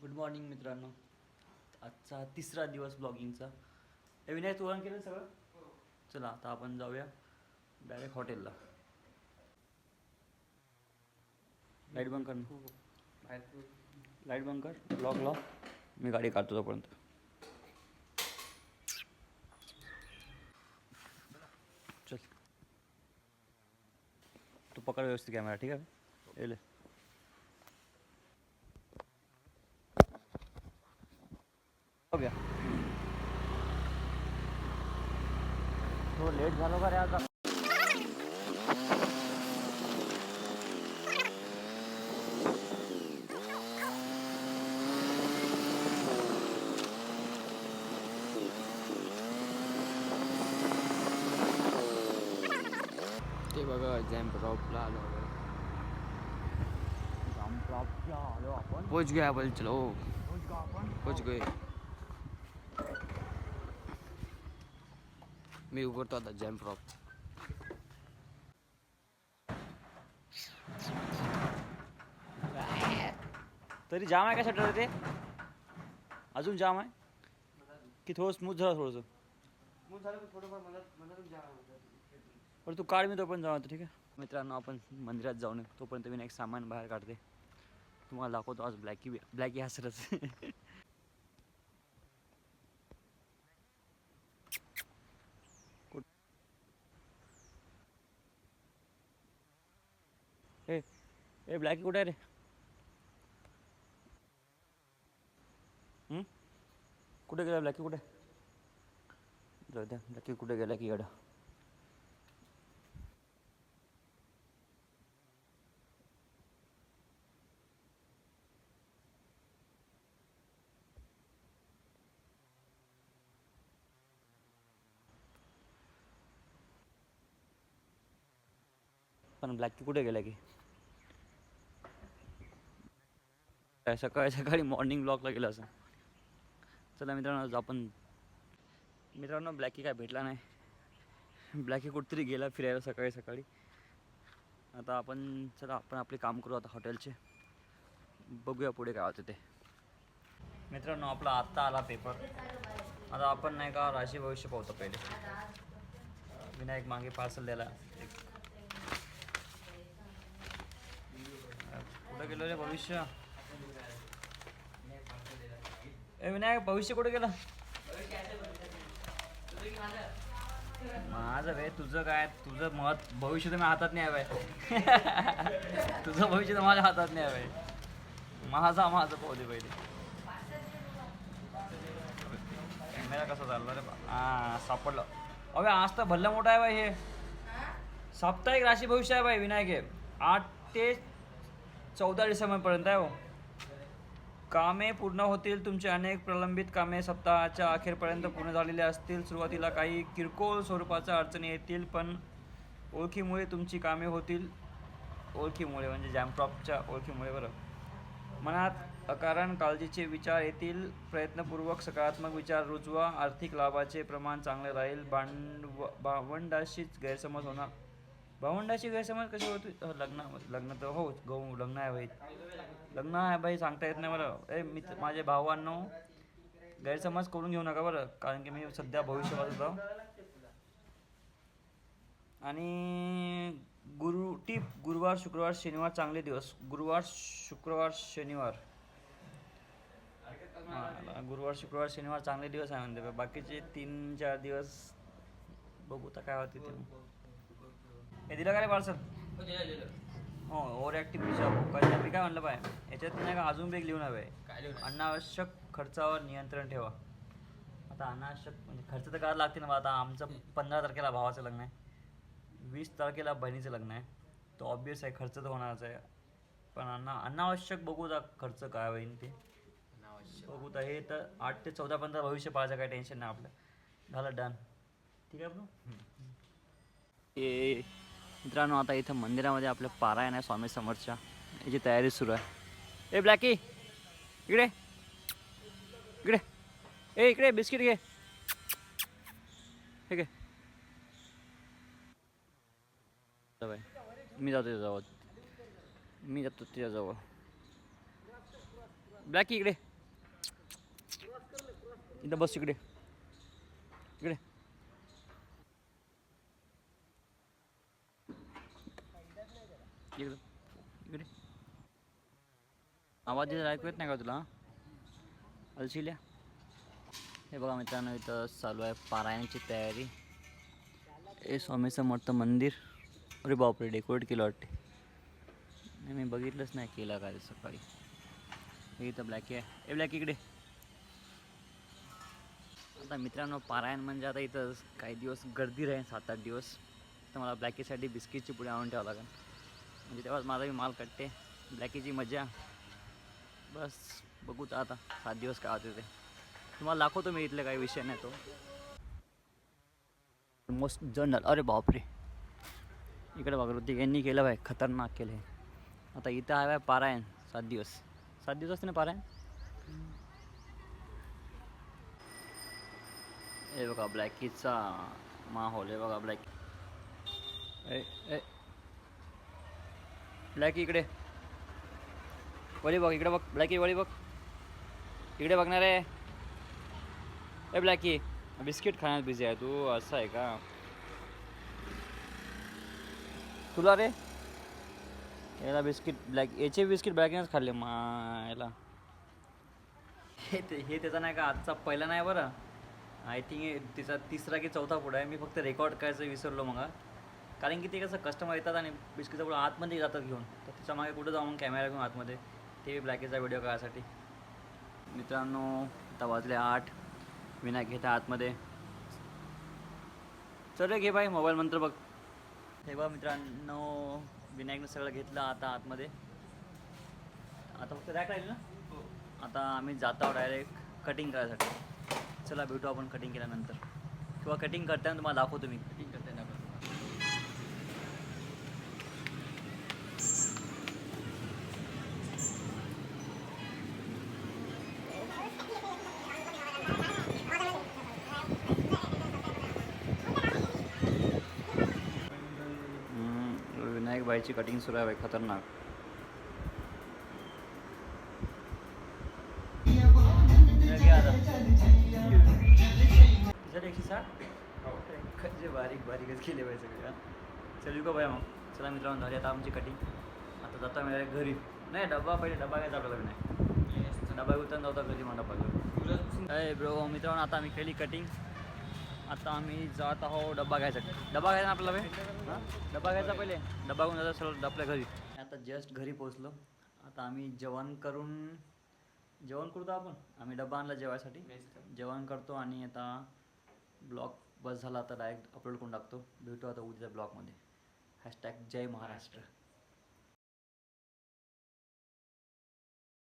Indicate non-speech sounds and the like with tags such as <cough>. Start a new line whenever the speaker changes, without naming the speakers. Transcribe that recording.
Good morning मित्रांनो. आजचा तिसरा दिवस ब्लॉगिंगचा हे विनायक तू ऑन केलं सगळं? चला आता आपण जाऊया डायरेक्ट हॉटेलला लाइट बंद कर ना. लाइट बंद. कर. ब्लॉक लाव. मी गाडी काढतो तोपर्यंत. चल. तू पकड व्यवस्थित कॅमेरा ठीक आहे? बघूया. हो लेट झालो का रे आता?
ते बघा जॅम्प ड्रॉपला आलो.
आलो आपण.
पोच गया बोल चलो पोच गए मी उभरतो आता जॅम्प ड्रॉप
तरी जाम आहे का शटर ते अजून जाम आहे? की थोडं स्मूथ झालं थोडंसं? पण तू काढ मी तोपर्यंत जाऊ आता ठीक आहे? मित्रांनो आपण मंदिरात जाऊन येऊ. तोपर्यंत मी एक सामान बाहेर काढते. तुम्हाला दाखवतो आज ब्लॅकी ब्लॅकी हसरच ए ए ब्लॅकी कुठे आहे रे? कुठे गेला ब्लॅकी कुठे? जाऊ द्या ब्लॅकी कुठे गेला की गडा? पण ब्लॅकी कुठे गेला की? काय सकाळी <laughs> सकाळी मॉर्निंग ब्लॉकला गेला असं. चला मित्रांनो आपण मित्रांनो ब्लॅकी काय भेटला नाही. ब्लॅकी कुठेतरी गेला फिरायला सकाळी सकाळी. आता आपण चला आपण आपले काम करू आता हॉटेलचे. बघूया पुढे काय होतं ते. मित्रांनो आपला आत्ता आला पेपर आता आपण नाही का राशी भविष्य पाहतो पहिले. विनायक मागे पार्सल द्यायला. कुठं गेलो रे भविष्य ए विनायक भविष्य कुठे गेलं? माझं रे तुझं काय? तुझं मत भविष्य तर माझ्या हातात नाही आहे <laughs> तुझं भविष्य तर माझ्या हातात नाही आहे माझा माझं पाहू दे पहिले. कॅमेरा कसा चालला रे बा? हा सापडलं. अबे आज तर भल्ला मोठा आहे बाई हे. साप्ताहिक राशी भविष्य आहे बाई विनायक हे. आठ ते चौदा डिसेंबरपर्यंत आहे हो. कामे पूर्ण होतील तुमचे अनेक प्रलंबित कामे सप्ताहाच्या अखेरपर्यंत पूर्ण झालेले असतील. सुरुवातीला काही किरकोळ स्वरूपाच्या अडचणी येतील पण ओळखीमुळे तुमची कामे होतील. ओळखीमुळे म्हणजे जॅमप्रॉपच्या ओळखीमुळे बरं. मनात अकारण काळजीचे विचार येतील. प्रयत्नपूर्वक सकारात्मक विचार रुजवा. आर्थिक लाभाचे प्रमाण चांगले राहील. भांडव भावंडाशीच गैरसमज होणार भावंडाची गैरसमज कशी होती? लग्न लग्न तर हो गहू लग्न आहे भाई लग्न आहे बाई सांगता येत नाही बरं ए मी माझे भावांनो गैरसमज करून घेऊ नका बरं. कारण की मी सध्या भविष्यवाद होतो. आणि गुरु टीप गुरुवार शुक्रवार शनिवार चांगले दिवस. गुरुवार शुक्रवार शनिवार. हां गुरुवार शुक्रवार शनिवार चांगले दिवस आहे म्हणते बाकीचे तीन चार दिवस बघू आता काय होते ते. हे दिलं का रे पार्सल हो ओव्हर ॲक्टिव्हिटी मी काय म्हणलं पाय? याच्यात नाही का अजून बेग लिहून हवे अनावश्यक खर्चावर नियंत्रण ठेवा. आता अनावश्यक म्हणजे खर्च तर करायला लागते ना बा. आता आमचं पंधरा तारखेला भावाचं लग्न आहे. वीस तारखेला बहिणीचं लग्न आहे. तो ऑब्विस आहे खर्च तर होणारच आहे. पण अना अनावश्यक बघू दा खर्च काय होईल ते. बघू तर हे तर आठ ते चौदापर्यंत भविष्य पाहायचं काय टेन्शन नाही आपलं. झालं डन ठीक आहे ब्रो ए मित्रांनो आता इथं मंदिरामध्ये आपलं पारायण आहे स्वामी समर्थच्या याची तयारी सुरू आहे. ए ब्लॅकी इकडे. इकडे. ए इकडे बिस्किट घे. ठीक आहे बाय मी जातो त्याच्याजवळ मी जातो त्याच्याजवळ ब्लॅकी इकडे. इथं बस इकडे. इकडे. इकडे इकडे. आवाज येत ऐकू येत नाही का तुला? अलशिल्या. हे बघा मित्रांनो इथं चालू आहे पारायणाची तयारी. हे स्वामी समर्थ मंदिर. अरे बापरे डेकोरेट केलं वाटते. नाही मी बघितलंच नाही केलं काय सकाळी. हे इथं ब्लॅकी आहे. ए ब्लॅक इकडे. आता मित्रांनो पारायण म्हणजे आता इथं काही दिवस गर्दी राहील सात आठ दिवस. तर मला ब्लॅकीसाठी बिस्किटची पुढे आणून ठेवावं लागेल. म्हणजे तेव्हाच माझा मी माल कटते ब्लॅकीची मजा बस बघू तर आता. सात दिवस काय होते ते. तुम्हाला दाखवतो मी इथले काही विषय नाही तो. मोस्ट जनरल अरे बापरे. इकडे बघ ऋतिक यांनी केलं बाय खतरनाक केलं आहे आता इथं आहे बाय पारायण सात दिवस. सात दिवस असते ना पारायण? हे बघा ब्लॅकीचा माहोल आहे बघा ब्लॅक. ए ए ब्लॅकी e इकडे. वळी बघ इकडे बघ ब्लॅकी e, वळी बघ. इकडे बघणार आहे. ए ब्लॅकी e, बिस्किट खाण्यात बिझी आहे तू असं आहे का? तुला रे. याला बिस्किट ब्लॅक याचे बिस्किट ब्लॅकनेच खाल्ले मा याला हे ते हे त्याचा नाही का आजचा पहिला नाही बरं? आय थिंक तिचा तिसरा की चौथा पुढे आहे. मी फक्त रेकॉर्ड करायचं विसरलो मग कारण की ते कसं कस्टमर येतात आणि बिस्किटचा पुढं आतमध्ये जातात घेऊन तर तिच्यामागे कुठं जाऊन कॅमेरा घेऊन आतमध्ये. ते ब्लॅकेचा व्हिडिओ करायसाठी मित्रांनो आता वाजले आठ. विनायक घेता आतमध्ये. चल घे बाई मोबाईल मंत्र बघ. हे बघा मित्रांनो विनायकनं सगळं घेतलं आता आतमध्ये. आता फक्त रॅक राहील ना? आता आम्ही जातो डायरेक्ट कटिंग करायसाठी. चला भेटू आपण कटिंग केल्यानंतर. किंवा कटिंग करताना तुम्हाला दाखवतो मी. बाईची कटिंग सुरू आहे खतरनाक. हे एकशे साठ? कसे बारीक बारीकच केले पाहिजे सगळे हा. चल का बाया मग. चला मित्रांनो झाली आता आमची कटिंग आता जाता मी direct घरी. नाही डबा पहिले डबा घ्यायचा आपल्याला नाही? डबा उतरून जाता घरी मग डबा अय ब्रो मित्रांनो आता आम्ही केली कटिंग आता आम्ही जात आहो डब्बा घ्यायसाठी. डबा घ्यायचा ना आपला हां? डबा घ्यायचा पहिले. डबा घेऊन जायचा सर्व आपल्या घरी. आता जस्ट घरी पोचलो आता आम्ही जेवण करून जेवण करतो आपण. आम्ही डबा आणला जेवायसाठी. जेवण करतो आणि आता ब्लॉग बस झाला आता डायरेक्ट अपलोड करून टाकतो. भेटू आता उद्या ब्लॉगमध्ये. हॅशटॅग जय महाराष्ट्र.